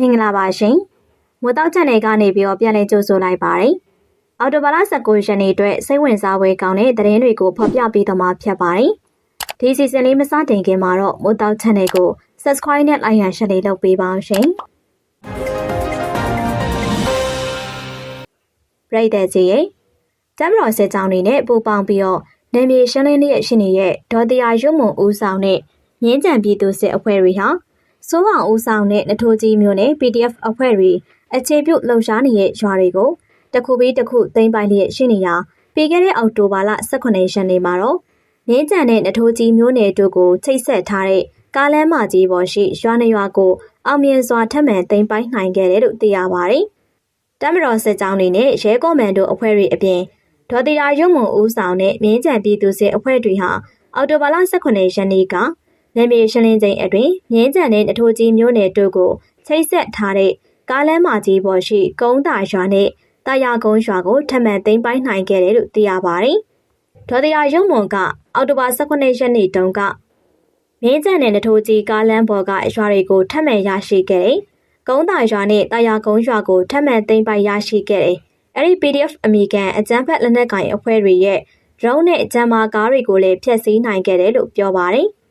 မင်္ဂလာပါရှင်။မိုးတောက်ချက်နယ်ကနေပြီးတော့ပြန်လည်ကြိုဆိုလိုက်ပါတယ်။အော်တိုဘာလ19ရက်နေ့အတွက်စိတ်ဝင်စားဖွယ်ကောင်းတဲ့သတင်းတွေကိုဖော်ပြပေးသွားမှာဖြစ်ပါတယ်။ဒီစီစဉ်လေးမစတင်ခင်မှာတော့မိုးတောက်ချက်နယ်ကို subscribe နဲ့ like ရရှယ်လေးလုပ်ပေးပါအောင်ရှင်။ပြည်တဲ့ကြီးရဲ့တမ်မတော်စစ်ကြောင်းတွေနဲ့ပူးပေါင်းပြီးတော့နေမြေရှင်းလင်းရဲ့ရှင်ရဲ့ဒေါ်တရားရုံမုံဦးဆောင်နဲ့မြင်းကြံပြည်သူစစ်အဖွဲ့တွေဟာ စိုးအောင်ဦးဆောင်တဲ့နထိုးကြီးမျိုးနဲ့ PDF အဖွဲ့တွေအခြေပြုလှုပ်ရှားနေတဲ့ရွာတွေကိုတခုပြီးတခုသိမ်းပိုက်လျက်ရှိနေရာပြီးခဲ့တဲ့အောက်တိုဘာလ18ရက်နေ့မှာတော့မြင်းကြံတဲ့နထိုးကြီးမျိုးနယ်တို့ကိုချိတ်ဆက်ထားတဲ့ကားလမ်းမကြီးပေါ်ရှိရွာနေရွာကိုအောင်မြင်စွာထပ်မံသိမ်းပိုက်နိုင်ခဲ့တယ်လို့သိရပါတယ်။တမတော်စစ်ကြောင်းတွေနဲ့ရဲကော်မန်ဒိုအဖွဲ့တွေအပြင်ဒေါ်တီရာရုံမုံဦးဆောင်တဲ့မြင်းကြံပြည်သူစစ်အဖွဲ့တွေဟာအော်တိုဘာလ18ရက်နေ့က နယ်မြေရှင်းလင်းချိန်အတွင်းမြင်းကြံတဲ့နထိုးကြီးမျိုးနယ်တို့ကိုချိတ်ဆက်ထားတဲ့ကားလမ်းမကြီးပေါ်ရှိကုန်းတာရွာနဲ့တာယာကုန်းရွာကိုထပ်မံသိမ်းပိုက်နိုင်ခဲ့တယ်လို့သိရပါတယ်။ဒေါ်တရားရုံမွန်ကအောက်တိုဘာ18ရက်နေ့တုန်းကမြင်းကြံတဲ့နထိုးကြီးကားလမ်းပေါ်ကရွာတွေကိုထပ်မံရရှိခဲ့တယ်။ကုန်းတာရွာနဲ့တာယာကုန်းရွာကိုထပ်မံသိမ်းပိုက်ရရှိခဲ့တယ်။အဲဒီ PDF အမိကန်အကြမ်းဖက်လက်နက်ကင်အဖွဲ့တွေရဲ့ drone နဲ့ဂျမ်မာကားတွေကိုလည်းဖျက်ဆီးနိုင်ခဲ့တယ်လို့ပြောပါတယ်။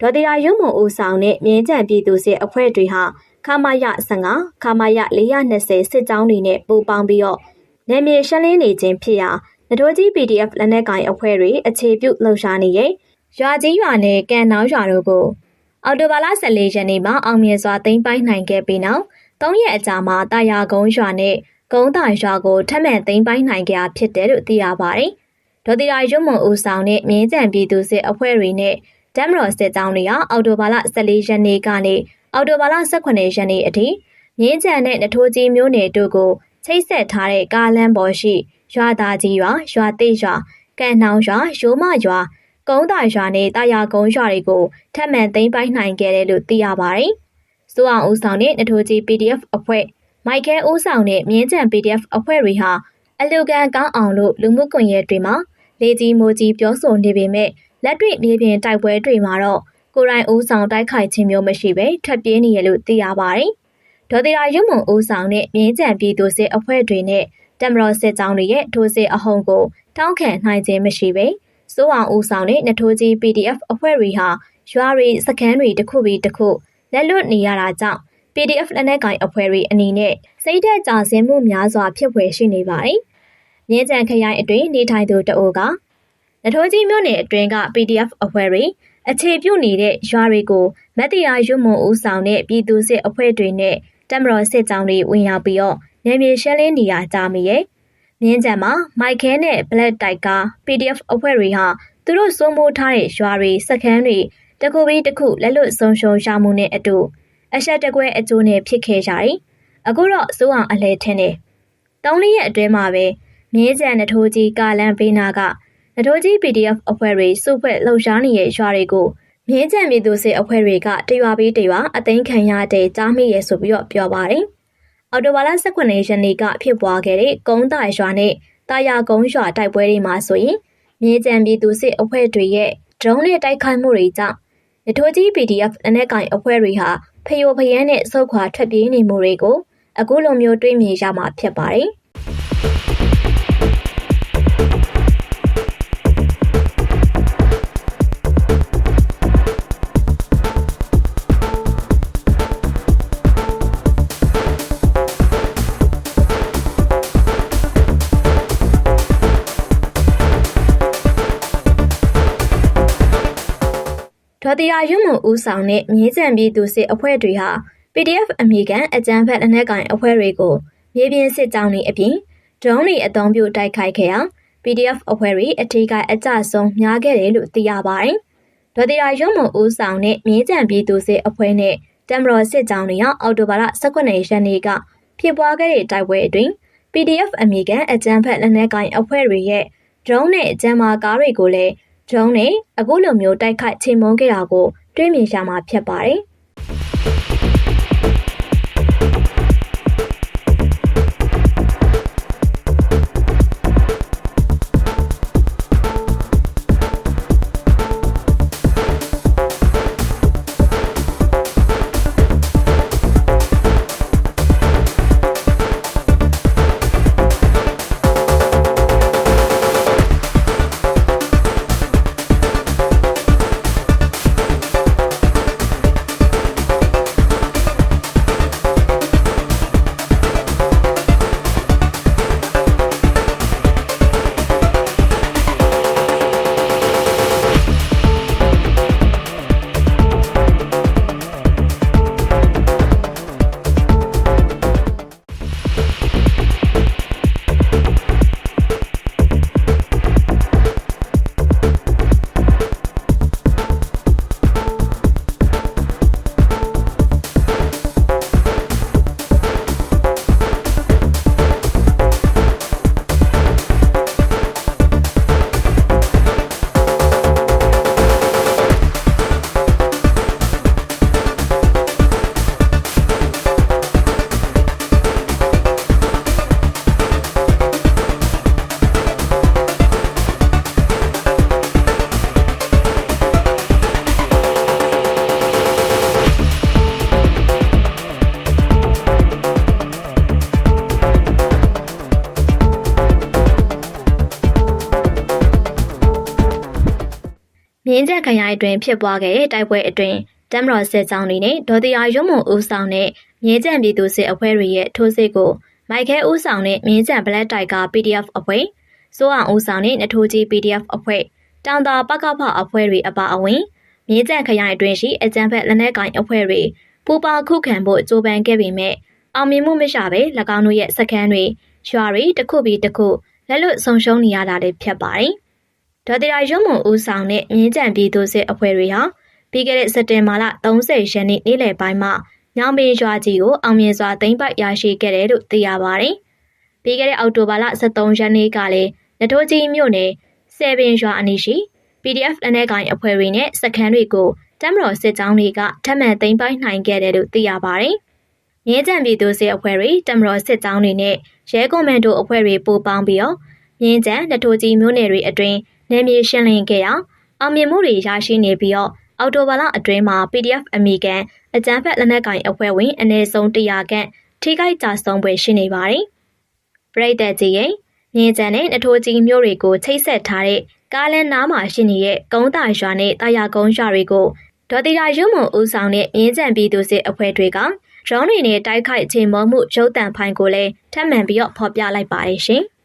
ဒေါ်တရားရုံမုံဦးဆောင်တဲ့မြင်းကြံပြည်သူစစ်အဖွဲ့တွေဟာခမာယ15ခမာယ420စစ်ကြောင်းတွေနဲ့ပူးပေါင်းပြီးတော့နယ်မြေရှင်းလင်းနေခြင်းဖြစ်ရာနတိုးကြီး PDF လက်နက်ကိုင်အဖွဲ့တွေအခြေပြုလှုပ်ရှားနေရဲ့ရွာကြီးရွာနဲ့ကန်နောင်းရွာတို့ကိုအော်တိုဘာလ14ရက်နေ့မှာအောင်မြင်စွာသိမ်းပိုက်နိုင်ခဲ့ပြီးနောက်၃ရက်အကြာမှာတာယာကုန်းရွာနဲ့ကုန်းတိုင်ရွာကိုထပ်မံသိမ်းပိုက်နိုင်ကြဖြစ်တယ်လို့သိရပါတယ်။ဒေါ်တီရာရုံမုံဦးဆောင်တဲ့မြင်းကြံပြည်သူစစ်အဖွဲ့တွေနဲ့ တမ်မတော်စစ်ကြောင်းတွေကအော်တိုဘာလ14ရက်နေ့ကနေအော်တိုဘာလ18ရက်နေ့အထိမြင်းကြံတဲ့နထိုးကြီးမျိုးနယ်တို့ကိုချိတ်ဆက်ထားတဲ့ကားလမ်းပေါ်ရှိရွာသားကြီးရွာရွာတိတ်ရွာကန်နှောင်းရွာရိုးမရွာကုန်းတာရွာနဲ့တာယာကုန်းရွာတွေကိုထပ်မံသိမ်းပိုက်နိုင်ခဲ့တယ်လို့သိရပါတယ်။စိုးအောင်ဦးဆောင်တဲ့နထိုးကြီး PDF အဖွဲ့မိုက်ကဲဦးဆောင်တဲ့မြင်းကြံ PDF အဖွဲ့တွေဟာအလူကန်ကောင်းအောင်လို့လူမှုကွန်ရက်တွေမှာလေကြီးမိုးကြီးပြောဆိုနေပေမဲ့ လက်တွေ့မြေပြင်တိုက်ပွဲတွေမှာတော့ကိုရိုင်းဦးဆောင်တိုက်ခိုက်ခြင်းမျိုးမရှိဘဲထွက်ပြေးနေရလို့သိရပါတယ်။ဒေါ်တီရာရုံမုံဦးဆောင်နဲ့မြင်းကြံပြည်သူစစ်အဖွဲ့တွေနဲ့တမတော်စစ်ကြောင်းတွေရဲ့ထိုးစစ်အဟုန်ကိုတောင်းခံနိုင်ခြင်းမရှိဘဲစိုးအောင်ဦးဆောင်တဲ့နထိုးကြီး PDF အဖွဲ့တွေဟာရွာတွေစခန်းတွေတစ်ခုပြီးတစ်ခုလက်လွတ်နေရတာကြောင့် PDF လက်နက်ကင်အဖွဲ့တွေအနေနဲ့စိတ်သက်သာစင်မှုများစွာဖြစ်ဖွယ်ရှိနေပါတယ်။မြင်းကြံခရိုင်အတွင်းနေထိုင်သူတအိုက နထိုးကြီးမြို့နယ်အတွင်းက PDF အဖွဲ့တွေအခြေပြုနေတဲ့ရွာတွေကိုမတ်တရားရုံမုံဦးဆောင်တဲ့ပြည်သူစစ်အဖွဲ့တွေနဲ့တမတော်စစ်ကြောင်းတွေဝင်ရောက်ပြီးတော့နေမြေရှင်းလင်းနေရကြမိရဲ့မြင်းကြံမှာမိုက်ခဲနဲ့ Black တိုက်ကာ PDF အဖွဲ့တွေဟာသူတို့စိုးမိုးထားတဲ့ရွာတွေစခန်းတွေတကူပြီးတခုလက်လွတ်ဆုံးရှုံးရမှုနဲ့အတူအဆက်တကွဲအကျိုးနဲ့ဖြစ်ခဲ့ကြတယ်။အခုတော့စိုးအောင်အလဲထင်းတယ်။တောင်းလေးရဲ့အတွဲမှာပဲမြင်းကြံနထိုးကြီးကာလန်ဘေးနာက နထိုးကြီး PDF အဖွဲ့တွေစုဖွဲ့လှုပ်ရှားနေတဲ့ရွာတွေကိုမြင်းကြံပြည်သူစစ်အဖွဲ့တွေကတရွာပြီးတရွာအသိမ်းခံရတဲ့ကြားမိရဲဆိုပြီးတော့ပြောပါတယ်။အော်တိုဘာလ18ရက်နေ့ကဖြစ်ပွားခဲ့တဲ့ကုန်းတာရွာနဲ့တာယာကုန်းရွာတိုက်ပွဲတွေမှာဆိုရင်မြင်းကြံပြည်သူစစ်အဖွဲ့တွေရဲ့ဒရုန်းနဲ့တိုက်ခိုက်မှုတွေကြောင့်နထိုးကြီး PDF အနက်ကင်အဖွဲ့တွေဟာဖျို့ဖယဲနဲ့ဆုတ်ခွာထွက်ပြေးနေမှုတွေကိုအခုလိုမျိုးတွေးမြင်ရမှာဖြစ်ပါတယ်။ ဒေါ်တီယာရွမုံဦးဆောင်တဲ့မြေကြံပြည်သူစစ်အဖွဲ့တွေဟာ PDF အမေကန်အကြမ်းဖက်လက်နက်ကင်အဖွဲ့တွေကိုမြေပြင်စစ်ကြောင်းတွေအပြင်ဒရုန်းတွေအုံပြုတိုက်ခိုက်ခဲ့ရာ PDF အဖွဲ့တွေအထီးကအကြဆုံးများခဲ့တယ်လို့သိရပါတယ်။ဒေါ်တီယာရွမုံဦးဆောင်တဲ့မြေကြံပြည်သူစစ်အဖွဲ့နဲ့တမ်ဘရော်စစ်ကြောင်းတွေဟာအော်တိုဘာလ18ရက်နေ့ကဖြစ်ပွားခဲ့တဲ့တိုက်ပွဲအတွင်း PDF အမေကန်အကြမ်းဖက်လက်နက်ကင်အဖွဲ့တွေရဲ့ဒရုန်းနဲ့ဂျမ်မာကားတွေကိုလည်း ဒရုန်းနဲ့အခုလိုမျိုးတိုက်ခိုက်ချိန်မုန်းခဲ့တာကို တွေးမြင်ရမှာဖြစ်ပါတယ် င်းချက်ခရိုင်အတွင်းဖြစ်ပွားခဲ့တဲ့တိုက်ပွဲအတွင်းတမတော်စစ်ကြောင်းတွေနဲ့ဒေါ်တရားရုံးမုံဦးဆောင်တဲ့မြင်းကြံပြည်သူစစ်အဖွဲ့တွေရဲ့ထိုးစစ်ကိုမိုက်ခဲဦးဆောင်တဲ့မြင်းကြံ Black Tiger PDF အဖွဲ့စိုးအောင်ဦးဆောင်တဲ့နထိုးကြီး PDF အဖွဲ့တောင်တာပကဖအဖွဲ့တွေအပါအဝင်မြင်းကြံခရိုင်အတွင်းရှိအကြံဖက်လက်နက်ကိုင်အဖွဲ့တွေပူပါခုခံဖို့ကြိုးပမ်းခဲ့ပေမဲ့အောင်မြင်မှုမရဘဲ၎င်းတို့ရဲ့စခန်းတွေရွာတွေတစ်ခုပြီးတစ်ခုလက်လွတ်ဆုံးရှုံးနေရတာလည်းဖြစ်ပါတယ်။ ဒေါ်တရားရုံးမုံဦးဆောင်တဲ့မြင်းကြံပြည်သူစစ်အဖွဲ့တွေဟာပြီးခဲ့တဲ့စက်တင်ဘာလ30ရက်နေ့နေ့လယ်ပိုင်းမှာညောင်ပင်ရွာကြီးကိုအောင်မြင်စွာသိမ်းပိုက်ရရှိခဲ့တယ်လို့သိရပါတယ်။ပြီးခဲ့တဲ့အောက်တိုဘာလ23ရက်နေ့ကလည်းနထိုးကြီးမြို့နယ်ဆယ်ပင်ရွာအနီးရှိ PDF လက်နက်ကိုင်အဖွဲ့တွေနဲ့စခန်းတွေကိုတမတော်စစ်ကြောင်းတွေကထပ်မံသိမ်းပိုက်နိုင်ခဲ့တယ်လို့သိရပါတယ်။မြင်းကြံပြည်သူစစ်အဖွဲ့တွေတမတော်စစ်ကြောင်းတွေနဲ့ရဲကွန်မန်ဒိုအဖွဲ့တွေပို့ပေါင်းပြီးတော့မြင်းကြံနထိုးကြီးမြို့နယ်တွေအတွင်း နယ်မြေရှင်းလင်းခဲ့ရာအောင်မြင်မှုတွေရရှိနေပြီးတော့အော်တိုဘာလအတွင်းမှာ PDF အမိကန်အကြမ်းဖက်လက်နက်ကိုင်အဖွဲ့ဝင်အနည်းဆုံး100ခန့်ထိခိုက်ကြဆုံးပွဲရှိနေပါတယ်။ပြည်သက်ကြီးရဲ့မြင်းကြံနဲ့နထိုးကြီးမြို့တွေကိုချိတ်ဆက်ထားတဲ့ကားလမ်းနားမှာရှိနေတဲ့ကုန်းတာရွာနဲ့တာယာကုန်းရွာတွေကိုဒေါ်တီရာရုံမုံဦးဆောင်တဲ့မြင်းကြံပြည်သူစစ်အဖွဲ့တွေကဒရုန်းတွေနဲ့တိုက်ခိုက်ချိန်မောမှုရုပ်တံဖိုင်ကိုလည်းထပ်မံပြီးတော့ဖော်ပြလိုက်ပါတယ်ရှင်။